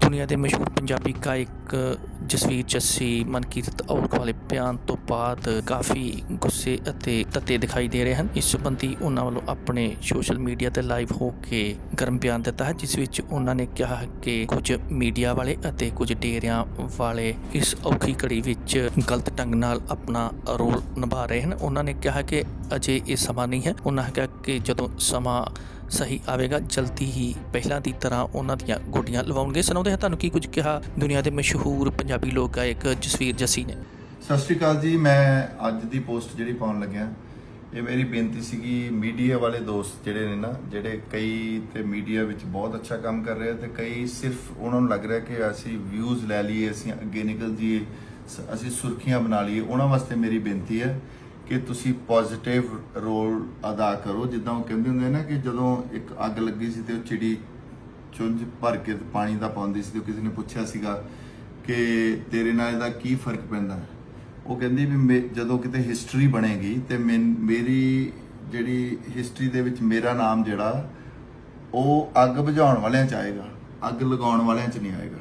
ਦੁਨੀਆ ਦੇ ਮਸ਼ਹੂਰ ਪੰਜਾਬੀ ਗਾਇਕ ਜਸਵੀਰ ਜੱਸੀ, ਮਨਕੀਰਤ ਔਲਖ ਵਾਲੇ ਬਿਆਨ ਤੋਂ ਬਾਅਦ ਕਾਫੀ ਗੁੱਸੇ ਅਤੇ ਤੱਤੇ ਦਿਖਾਈ ਦੇ ਰਹੇ ਹਨ। ਇਸ ਸੰਬੰਧੀ ਉਹਨਾਂ ਵੱਲੋਂ ਆਪਣੇ ਸੋਸ਼ਲ ਮੀਡੀਆ ਤੇ ਲਾਈਵ ਹੋ ਕੇ ਗਰਮ ਬਿਆਨ ਦਿੱਤਾ ਹੈ, ਜਿਸ ਵਿੱਚ ਉਹਨਾਂ ਨੇ ਕਿਹਾ ਕਿ ਕੁਝ ਮੀਡੀਆ ਵਾਲੇ ਅਤੇ ਕੁਝ ਡੇਰਿਆਂ ਵਾਲੇ ਇਸ ਔਖੀ ਘੜੀ ਵਿੱਚ ਗਲਤ ਢੰਗ ਨਾਲ ਆਪਣਾ ਰੋਲ ਨਿਭਾ ਰਹੇ ਹਨ। ਉਹਨਾਂ ਨੇ ਕਿਹਾ ਕਿ ਅਜੇ ਇਹ ਸਮਾਂ ਨਹੀਂ ਹੈ। ਉਹਨਾਂ ਨੇ ਕਿਹਾ ਕਿ ਜਦੋਂ ਸਮਾਂ ਸਹੀ ਆਵੇਗਾ, ਜਲਦੀ ਹੀ ਪਹਿਲਾਂ ਦੀ ਤਰ੍ਹਾਂ ਉਹਨਾਂ ਦੀਆਂ ਗੋਡੀਆਂ ਲਵਾਉਣਗੇ। ਸੁਣਾਉਂਦੇ ਹਾਂ, ਤੁਹਾਨੂੰ ਕੀ ਕੁਝ ਕਿਹਾ ਦੁਨੀਆ ਦੇ ਮਸ਼ਹੂਰ ਪੰਜਾਬੀ ਲੋਕ ਗਾਇਕ ਜਸਵੀਰ ਜੱਸੀ ਨੇ? ਸਤਿ ਸ਼੍ਰੀ ਅਕਾਲ ਜੀ, ਮੈਂ ਅੱਜ ਦੀ ਪੋਸਟ ਜਿਹੜੀ ਪਾਉਣ ਲੱਗਿਆ, ਇਹ ਮੇਰੀ ਬੇਨਤੀ ਸੀਗੀ ਮੀਡੀਆ ਵਾਲੇ ਦੋਸਤ ਜਿਹੜੇ ਨੇ ਨਾ, ਜਿਹੜੇ ਕਈ ਤੇ ਮੀਡੀਆ ਵਿੱਚ ਬਹੁਤ ਅੱਛਾ ਕੰਮ ਕਰ ਰਹੇ ਆ ਤੇ ਕਈ ਸਿਰਫ ਉਹਨਾਂ ਨੂੰ ਲੱਗ ਰਿਹਾ ਕਿ ਅਸੀਂ ਵਿਊਜ਼ ਲੈ ਲਈਏ, ਅਸੀਂ ਅੱਗੇ ਨਿਕਲ ਜਾਈਏ ਅਸੀਂ ਸੁਰਖੀਆਂ ਬਣਾ ਲਈਏ, ਉਹਨਾਂ ਵਾਸਤੇ ਮੇਰੀ ਬੇਨਤੀ ਹੈ। ਕਿ ਤੁਸੀਂ ਪੋਜ਼ਿਟਿਵ ਰੋਲ ਅਦਾ ਕਰੋ। ਜਿੱਦਾਂ ਉਹ ਕਹਿੰਦੇ ਹੁੰਦੇ ਨਾ ਕਿ ਜਦੋਂ ਇੱਕ ਅੱਗ ਲੱਗੀ ਸੀ ਤੇ ਉਹ ਚਿੜੀ ਚੁੰਝ ਭਰ ਕੇ ਪਾਣੀ ਦਾ ਪਾਉਂਦੀ ਸੀ ਤੇ ਕਿਸੇ ਨੇ ਪੁੱਛਿਆ ਸੀਗਾ ਕਿ ਤੇਰੇ ਨਾਲ ਇਹਦਾ ਕੀ ਫ਼ਰਕ ਪੈਂਦਾ? ਉਹ ਕਹਿੰਦੀ ਵੀ ਮੇ- ਜਦੋਂ ਕਿਤੇ ਹਿਸਟਰੀ ਬਣੇਗੀ ਤੇ ਮੇਰੀ ਜਿਹੜੀ ਹਿਸਟਰੀ ਦੇ ਵਿੱਚ ਮੇਰਾ ਨਾਮ ਜਿਹੜਾ, ਉਹ ਅੱਗ ਬੁਝਾਉਣ ਵਾਲਿਆਂ ਚ ਆਏਗਾ, ਅੱਗ ਲਗਾਉਣ ਵਾਲਿਆਂ ਚ ਨਹੀਂ ਆਏਗਾ।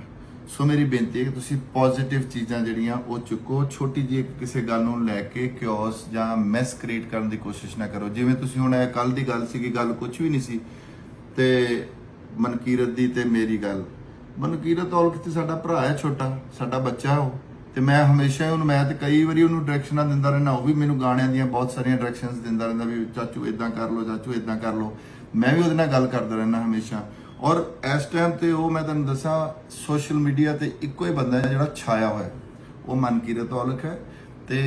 ਸੋ ਮੇਰੀ ਬੇਨਤੀ ਹੈ ਕਿ ਤੁਸੀਂ ਪੋਜ਼ਿਟਿਵ ਚੀਜ਼ਾਂ ਜਿਹੜੀਆਂ ਉਹ ਚੁੱਕੋ। ਛੋਟੀ ਜਿਹੀ ਕਿਸੇ ਗੱਲ ਨੂੰ ਲੈ ਕੇ ਕਿਓਸ ਜਾਂ ਮੈਸ ਕ੍ਰੀਏਟ ਕਰਨ ਦੀ ਕੋਸ਼ਿਸ਼ ਨਾ ਕਰੋ। ਜਿਵੇਂ ਤੁਸੀਂ ਹੁਣ ਇਹ ਕੱਲ ਦੀ ਗੱਲ ਸੀਗੀ, ਗੱਲ ਕੁਝ ਵੀ ਨਹੀਂ ਸੀ, ਤੇ ਮਨਕੀਰਤ ਦੀ ਤੇ ਮੇਰੀ ਗੱਲ। ਮਨਕੀਰਤ ਔਲਖ ਤੇ ਸਾਡਾ ਭਰਾ ਹੈ ਛੋਟਾ, ਸਾਡਾ ਬੱਚਾ ਉਹ, ਤੇ ਮੈਂ ਹਮੇਸ਼ਾ ਹੀ ਉਹਨੂੰ, ਮੈਂ ਤੇ ਕਈ ਵਾਰੀ ਉਹਨੂੰ ਡਾਇਰੈਕਸ਼ਨਾਂ ਦਿੰਦਾ ਰਹਿਣਾ ਉਹ ਵੀ ਮੈਨੂੰ ਗਾਣਿਆਂ ਦੀਆਂ ਬਹੁਤ ਸਾਰੀਆਂ ਡਾਇਰੈਕਸ਼ਨਸ ਦਿੰਦਾ ਰਹਿੰਦਾ ਵੀ ਚਾਚੂ ਇਦਾਂ ਕਰ ਲਓ, ਚਾਚੂ ਇਦਾਂ ਕਰ ਲਓ। ਮੈਂ ਵੀ ਉਹਦੇ ਨਾਲ ਗੱਲ ਕਰਦਾ ਰਹਿਣਾ ਹਮੇਸ਼ਾ। ਔਰ ਇਸ ਟਾਈਮ ਤੇ ਉਹ ਮੈਂ ਤੁਹਾਨੂੰ ਦੱਸਾਂ ਸੋਸ਼ਲ ਮੀਡੀਆ ਤੇ ਇੱਕੋ ਹੀ ਬੰਦਾ ਹੈ ਜਿਹੜਾ ਛਾਇਆ ਹੋਇਆ ਉਹ ਮਨਕੀਰਤ ਔਲਖ ਹੈ ਤੇ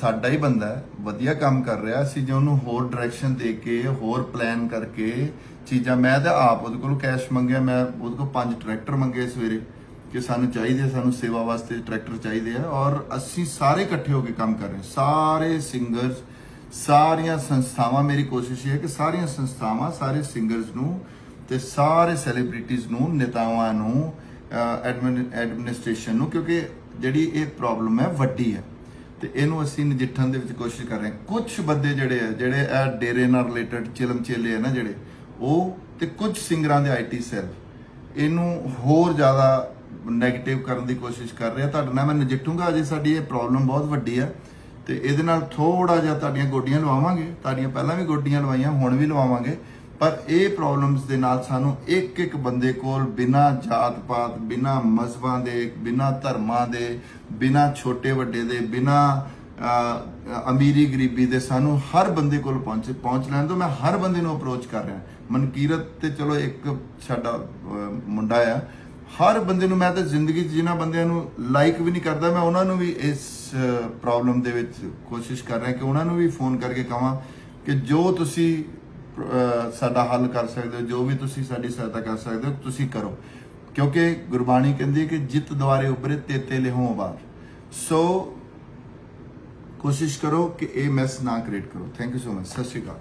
ਸਾਡਾ ਹੀ ਬੰਦਾ ਹੈ ਵਧੀਆ ਕੰਮ ਕਰ ਰਿਹਾ। ਅਸੀਂ ਜੇ ਉਹਨੂੰ ਹੋਰ ਡਾਇਰੈਕਸ਼ਨ ਦੇ ਕੇ ਹੋਰ ਪਲਾਨ ਕਰਕੇ ਚੀਜ਼ਾਂ ਮੈਂ ਤਾਂ ਆਪ ਉਹਦੇ ਕੋਲੋਂ ਕੈਸ਼ ਮੰਗਿਆ ਮੈਂ ਉਹਦੇ ਕੋਲ ਪੰਜ ਟਰੈਕਟਰ ਮੰਗੇ ਸਵੇਰੇ ਕਿ ਸਾਨੂੰ ਚਾਹੀਦੇ ਆ, ਸਾਨੂੰ ਸੇਵਾ ਵਾਸਤੇ ਟਰੈਕਟਰ ਚਾਹੀਦੇ ਆ ਔਰ ਅਸੀਂ ਸਾਰੇ ਇਕੱਠੇ ਹੋ ਕੇ ਕੰਮ ਕਰ ਰਹੇ ਸਾਰੇ ਸਿੰਗਰਸ ਸਾਰੀਆਂ ਸੰਸਥਾਵਾਂ ਮੇਰੀ ਕੋਸ਼ਿਸ਼ ਇਹ ਹੈ ਕਿ ਸਾਰੀਆਂ ਸੰਸਥਾਵਾਂ ਸਾਰੇ ਸਿੰਗਰਸ ਨੂੰ ਤੇ ਸਾਰੇ ਸੈਲੀਬ੍ਰਿਟੀਜ਼ ਨੂੰ, ਨੇਤਾਵਾਂ ਨੂੰ ਐਡਮਿਨਿਸਟ੍ਰੇਸ਼ਨ ਨੂੰ, ਕਿਉਂਕਿ ਜਿਹੜੀ ਇਹ ਪ੍ਰੋਬਲਮ ਹੈ ਵੱਡੀ ਹੈ। ਤੇ ਇਹਨੂੰ ਅਸੀਂ ਨਜਿੱਠਣ ਦੇ ਵਿੱਚ ਕੋਸ਼ਿਸ਼ ਕਰ ਰਹੇ ਹਾਂ। ਕੁਝ ਬੰਦੇ ਜਿਹੜੇ ਆ, ਜਿਹੜੇ ਇਹ ਡੇਰੇ ਨਾਲ ਰਿਲੇਟਡ ਚਿਲਮ ਚੇਲੇ ਆ ਨਾ ਜਿਹੜੇ, ਉਹ ਤੇ ਕੁਝ ਸਿੰਗਰਾਂ ਦੇ ਆਈਟੀ ਸੈੱਲ, ਇਹਨੂੰ ਹੋਰ ਜ਼ਿਆਦਾ 네ਗੇਟਿਵ ਕਰਨ ਦੀ ਕੋਸ਼ਿਸ਼ ਕਰ ਰਿਹਾ ਤੁਹਾਡੇ ਨਾਲ ਮੈਂ ਨਜਿੱਠੂਗਾ, ਅਜੇ ਸਾਡੀ ਇਹ ਪ੍ਰੋਬਲਮ ਬਹੁਤ ਵੱਡੀ ਹੈ ਤੇ ਇਹਦੇ ਨਾਲ ਥੋੜਾ ਜਿਹਾ ਤੁਹਾਡੀਆਂ ਗੋਡੀਆਂ ਲਵਾਵਾਂਗੇ। ਤੁਹਾਡੀਆਂ ਪਹਿਲਾਂ ਵੀ ਗੋਡੀਆਂ ਲਵਾਈਆਂ, ਹੁਣ ਵੀ ਲਵਾਵਾਂਗੇ। ਪਰ ਇਹ ਪ੍ਰੋਬਲਮਸ ਦੇ ਨਾਲ ਸਾਨੂੰ ਇੱਕ ਇੱਕ ਬੰਦੇ ਕੋਲ ਬਿਨਾ ਜਾਤ ਪਾਤ ਬਿਨਾ ਮਜ਼ਹਬਾਂ ਦੇ, ਬਿਨਾ ਧਰਮਾਂ ਦੇ, ਬਿਨਾ ਛੋਟੇ ਵੱਡੇ ਦੇ, ਬਿਨਾ ਅਮੀਰੀ ਗਰੀਬੀ ਦੇ ਸਾਨੂੰ ਹਰ ਬੰਦੇ ਕੋਲ ਪਹੁੰਚ ਪਹੁੰਚ ਲੈਣ ਤੋਂ ਮੈਂ ਹਰ ਬੰਦੇ ਨੂੰ ਅਪਰੋਚ ਕਰ ਰਿਹਾ। ਮਨਕੀਰਤ ਤੇ ਚਲੋ ਇੱਕ ਸਾਡਾ ਮੁੰਡਾ ਆ। ਹਰ ਬੰਦੇ ਨੂੰ ਮੈਂ ਤਾਂ ਜ਼ਿੰਦਗੀ 'ਚ ਜਿਨ੍ਹਾਂ ਬੰਦਿਆਂ ਨੂੰ ਲਾਈਕ ਵੀ ਨਹੀਂ ਕਰਦਾ, ਮੈਂ ਉਹਨਾਂ ਨੂੰ ਵੀ ਇਸ ਪ੍ਰੋਬਲਮ ਦੇ ਵਿੱਚ ਕੋਸ਼ਿਸ਼ ਕਰ ਰਿਹਾ ਕਿ ਉਹਨਾਂ ਨੂੰ ਵੀ ਫੋਨ ਕਰਕੇ ਕਹਾਂ ਕਿ ਜੋ ਤੁਸੀਂ ਸਾਡਾ ਹੱਲ ਕਰ ਸਕਦੇ ਹੋ, ਜੋ ਵੀ ਤੁਸੀਂ ਸਾਡੀ ਸਹਾਇਤਾ ਕਰ ਸਕਦੇ ਹੋ, ਤੁਸੀਂ ਕਰੋ। ਕਿਉਂਕਿ ਗੁਰਬਾਣੀ ਕਹਿੰਦੀ ਹੈ ਕਿ ਜਿੱਤ ਦੁਆਰੇ ਉੱਪਰੇ ਤੇਤੇ ਲਿਹੋਂ ਬਾਰ ਸੋ ਕੋਸ਼ਿਸ਼ ਕਰੋ ਕਿ ਇਹ ਮੈਸ ਨਾ ਕ੍ਰੀਏਟ ਕਰੋ। ਥੈਂਕ ਯੂ ਸੋ ਮਚ ਸਤਿ ਸ਼੍ਰੀ ਅਕਾਲ।